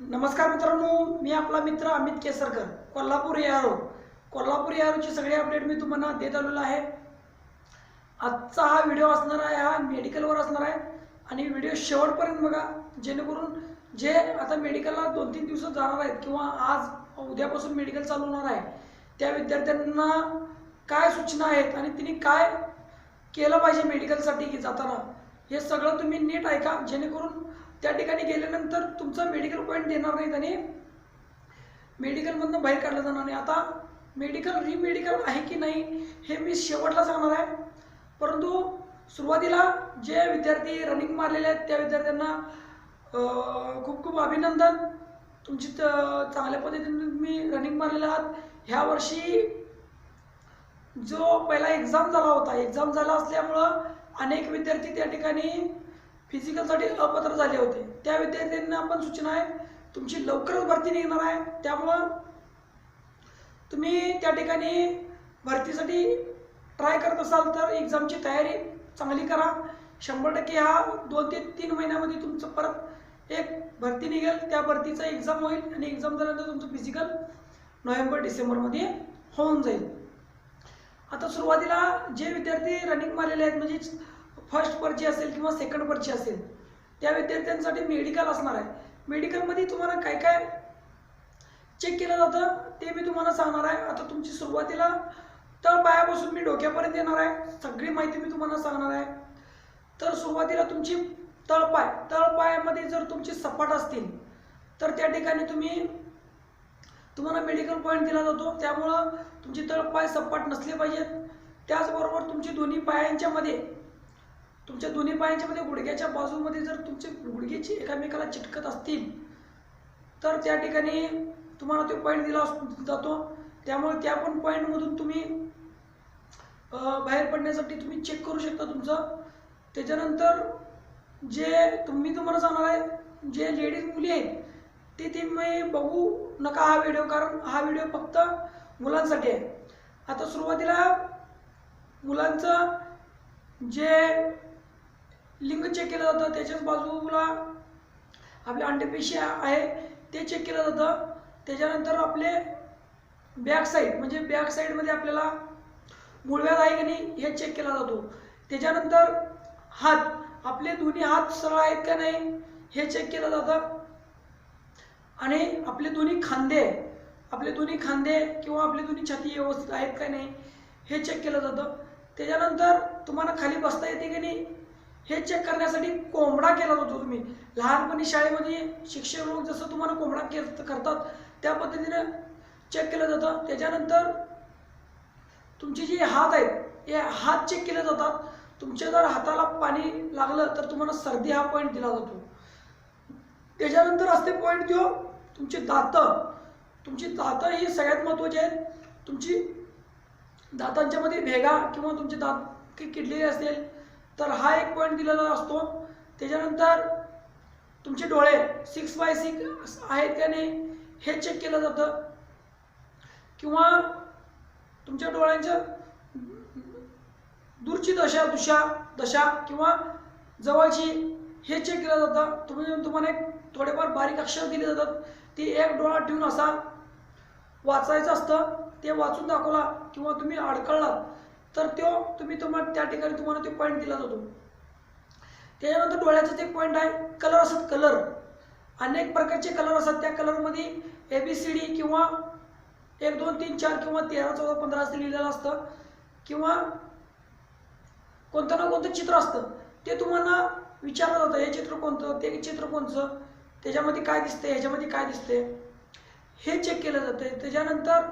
नमस्कार मित्रांनो मी आपला मित्र अमित केसरकर कोल्हापूर एआरओ कोल्हापूर एआरओची सगळी अपडेट मी तुम्हाला देत आलेलो आहे. आजचा हा व्हिडिओ असणार आहे हा मेडिकलवर असणार आहे. आणि व्हिडिओ शेवटपर्यंत बघा जेणेकरून जे आता मेडिकलला दोन तीन दिवसात जाणार आहेत किंवा आज उद्यापासून मेडिकल चालू होणार आहे त्या विद्यार्थ्यांना काय सूचना आहेत आणि तिने काय केलं पाहिजे मेडिकलसाठी की जाताना हे सगळं तुम्ही नीट ऐका जेणेकरून त्या ठिकाणी गेल्यानंतर तुमचा मेडिकल पॉईंट देणार नाहीत आणि मेडिकलमधनं बाहेर काढलं जाणार नाही. आता मेडिकल रिमेडिकल आहे की नाही हे मी शेवटला सांगणार आहे. परंतु सुरुवातीला जे विद्यार्थी रनिंग मारलेले आहेत त्या विद्यार्थ्यांना खूप खूप अभिनंदन. तुमची त- चांगल्या पद्धतीने तुम्ही रनिंग मारलेला आहात. ह्या वर्षी जो पहिला एक्झाम झाला होता एक्झाम झाला असल्यामुळं अनेक विद्यार्थी त्या ठिकाणी फिजिकलसाठी अपात्र झाले होते. त्या विद्यार्थ्यांना पण सूचना आहे तुमची लवकरच भरती निघणार आहे. त्यामुळं तुम्ही त्या ठिकाणी भरतीसाठी ट्राय करत असाल तर एक्झामची तयारी चांगली करा. शंभर टक्के हा दोन ते तीन महिन्यामध्ये तुमचं परत एक भरती निघेल. त्या भरतीचा एक्झाम होईल आणि एक्झाम झाल्यानंतर तुमचं फिजिकल नोव्हेंबर डिसेंबरमध्ये होऊन जाईल. आता सुरुवातीला जे विद्यार्थी रनिंग मारलेले आहेत म्हणजे फर्स्ट पर्ची असेल किंवा सेकंड पर्ची असेल त्या विद्यार्थ्यांसाठी मेडिकल असणार आहे. मेडिकलमध्ये तुम्हाला काय काय चेक केलं जातं ते मी तुम्हाला सांगणार आहे. आता तुमची सुरुवातीला तळपायापासून मी डोक्यापर्यंत येणार आहे. सगळी माहिती मी तुम्हाला सांगणार आहे. तर सुरुवातीला तुमची तळपाय तळपायामध्ये जर तुमची सपाट असतील तर त्या ठिकाणी तुम्ही तुम्हाला मेडिकल पॉईंट दिला जातो. त्यामुळं तुमची तळपाय सपाट नसले पाहिजेत. त्याचबरोबर तुमची दोन्ही पायांच्यामध्ये तुमच्या दोन्ही पायांच्या मध्ये गुडघ्याच्या बाजूमध्ये जर तुमचे गुडघ्याची एकामेकाला चिटकत असतील तर त्या ठिकाणी तुम्हाला तो पॉईंट दिला अस- जातो. त्यामुळे त्या पण पॉईंटमधून तुम्ही बाहेर पडण्यासाठी तुम्ही चेक करू शकता तुमचं. त्याच्यानंतर जे तुम्ही तुम्हाला सांगणार आहे जे लेडीज मुली आहेत ते ते मी बघू नका हा व्हिडिओ कारण हा व्हिडिओ फक्त मुलांसाठी आहे. आता सुरुवातीला मुलांचं जे लिंग चेक केलं जातं त्याच्याच बाजूला आपल्या अंडपेशी आहे ते चेक केलं जातं. त्याच्यानंतर आपले बॅक साईड म्हणजे बॅक साईडमध्ये आपल्याला मुळव्याध आहे की नाही हे चेक केला जातो. त्याच्यानंतर हात आपले दोन्ही हात सरळ आहेत का नाही हे चेक केलं जातं. आणि आपले दोन्ही खांदे आपले दोन्ही खांदे किंवा आपली दोन्ही छाती व्यवस्थित आहेत का नाही हे चेक केलं जातं. त्याच्यानंतर तुम्हाला खाली बसता येते की नाही हे चेक करण्यासाठी कोंबडा केला जातो तुम्ही. लहानपणी शाळेमध्ये शिक्षक लोक जसं तुम्हाला कोंबडा के करतात त्या पद्धतीनं चेक केलं जातं. त्याच्यानंतर तुमचे जे हात आहेत हे हात चेक केले जातात. तुमच्या जर हाताला पाणी लागलं तर तुम्हाला सर्दी हा पॉईंट दिला जातो. त्याच्यानंतर असते पॉईंट जो तुमची दातं. तुमची दातं ही सगळ्यात महत्त्वाची आहेत. तुमची दातांच्यामध्ये भेगा किंवा तुमचे दात काही किडलेले असतील तर हा एक पॉईंट दिलेला असतो. त्याच्यानंतर तुमचे डोळे सिक्स बाय सिक्स आहेत का नाही हे चेक केलं जातं. किंवा तुमच्या डोळ्यांच्या दूरची दशा दुशा दशा किंवा जवळची हे चेक केलं जातं. तुम्ही तुम्हाला एक थोडेफार बारीक अक्षर दिले जातात ते एक डोळा ठेवून असा वाचायचं असतं. ते वाचून दाखवला किंवा तुम्ही अडकळलात तर तो तुम्ही तुम्हाला त्या ठिकाणी तुम्हाला ते पॉईंट दिला जातो. त्याच्यानंतर डोळ्याचं एक पॉईंट आहे कलर असतात कलर अनेक प्रकारचे कलर असतात त्या कलरमध्ये ए बी सी डी किंवा एक दोन तीन चार किंवा तेरा चौदा पंधरा असं लिहिलेलं असतं. किंवा कोणतं ना कोणतं चित्र असतं. ते तुम्हाला विचारलं जातं हे चित्र कोणतं ते चित्र कोणतं त्याच्यामध्ये काय दिसते ह्याच्यामध्ये काय दिसते हे चेक केलं जातं त्याच्यानंतर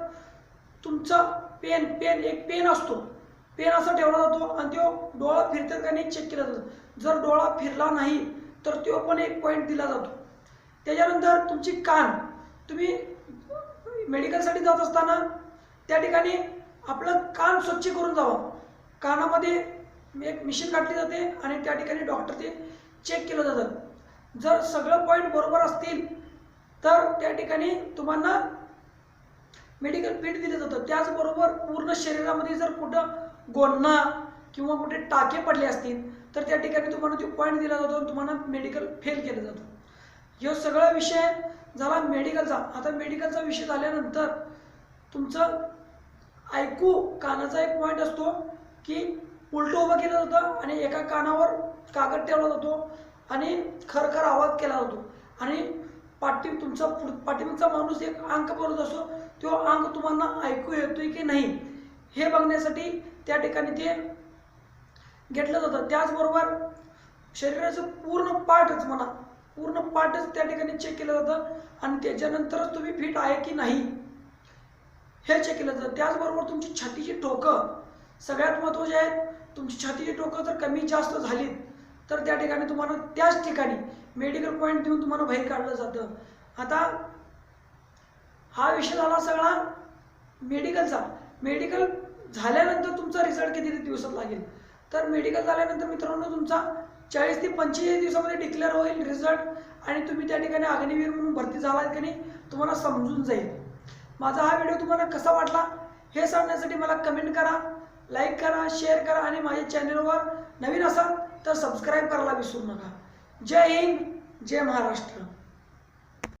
तुमचं पेन पेन एक पेन असतो. पेन असा ठेवला जातो आणि तो डोळा फिरतात का नाही चेक केला जातो. जर डोळा फिरला नाही तर तो पण एक पॉईंट दिला जातो. त्याच्यानंतर तुमची कान तुम्ही मेडिकलसाठी जात असताना त्या ठिकाणी आपलं कान स्वच्छ करून जावं. कानामध्ये एक मिशीन काढली जाते आणि त्या ठिकाणी डॉक्टर ते चेक केलं जातं. जर सगळं पॉईंट बरोबर असतील तर त्या ठिकाणी तुम्हाला मेडिकल फिट दिलं जातं. त्याचबरोबर पूर्ण शरीरामध्ये जर कुठं गोन्ना किंवा कुठे टाके पडले असतील तर त्या ठिकाणी तुम्हाला तो पॉईंट दिला जातो आणि तुम्हाला मेडिकल फेल केलं जातं. हे सगळा विषय झाला मेडिकलचा आता मेडिकलचा विषय झाल्यानंतर तुमचं ऐकू कानाचा एक पॉईंट असतो की उलटं उभं केलं जातं आणि एका कानावर कागद ठेवला जातो आणि खरखर आवाज केला जातो. आणि पाठी तुमचा पुढ- पाठीमागचा माणूस एक अंक बोलत असतो तो अंक तुम्हाला ऐकू येतोय की नाही हे बघण्यासाठी त्या ठिकाणी ते घेतलं जातं. त्याचबरोबर शरीराचं पूर्ण पाठच म्हणा पूर्ण पाठच त्या ठिकाणी चेक केलं जातं आणि त्याच्यानंतरच तुम्ही फिट आहे की नाही हे चेक केलं जातं. त्याचबरोबर तुमची छातीची टोकं सगळ्यात महत्त्वाची आहेत. तुमची छातीची टोकं जर कमी जास्त झाली तर त्या ठिकाणी तुम्हाला त्याच ठिकाणी मेडिकल पॉईंट देऊन तुम्हाला बाहेर काढलं जातं. आता हा विषय झाला सगळा मेडिकलचा मेडिकल झाल्यानंतर तुमचा रिझल्ट किती दिवसात लागेल. तर मेडिकल झाल्यानंतर मित्रांनो तुमचा चाळीस ते पंचेचाळीस दिवसामध्ये डिक्लेअर होईल रिझल्ट आणि तुम्ही त्या ठिकाणी अग्निवीर म्हणून भरती झालात की नाही तुम्हाला समजून जाईल. माझा हा व्हिडिओ तुम्हाला कसा वाटला हे सांगण्यासाठी मला कमेंट करा लाईक करा शेअर करा आणि माझ्या चॅनलवर नवीन असाल तर सबस्क्राईब करायला विसरू नका. जय हिंद जय महाराष्ट्र.